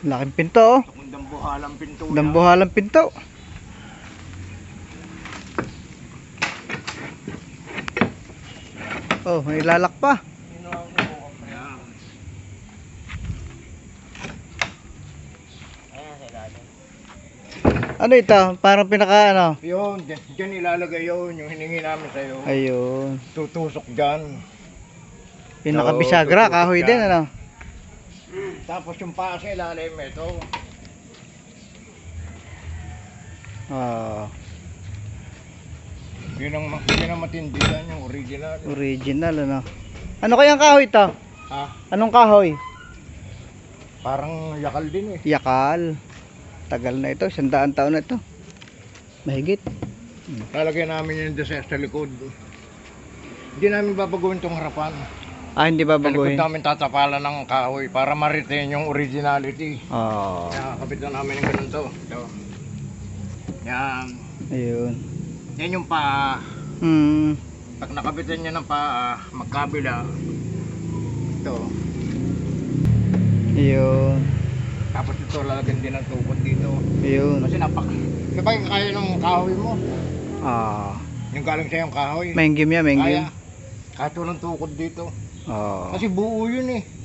Laking pinto oh. Dambuhalang pinto. Dambuhalang pinto. Oh, may lalak pa. Ano ito? Parang pinaka ano? Yun, dyan, ilalagay yun, yung hiningi namin sa'yo. Ayun. Tutusok dyan. Pinaka bisagra, kahoy din ano? Tapos yung paa sa ilalim, ito. Oh, Yun ang, yun ang matindi yan, yung original. original ano. Ano kayang kahoy ito? Ha? Anong kahoy? Parang yakal din eh. Yakal. Tagal na ito, sandaan taon na ito. Mahigit. Lalagyan namin yun doon sa, sa likod. Hindi namin babagawin tong harapan. Ah, hindi Sa likod namin tatapalan ng kahoy para ma-retain yung originality. Oh, Kaya kapit na namin ng ganito. Ito. Yan. ayun. Yan yung paa. Hmm. Pag nakabitan niya ng paa, magkabila. Ito. Ayun. Tapos ito, lalagyan din ng tukod dito. Ayun. Kasi napak... Di ba yung kaya ng kahoy mo? Ah, Yung galing sa'yo yung kahoy. menggim yan, menggim. Kaya. Kahit walang tukod dito. Oh. Kasi buo yun eh.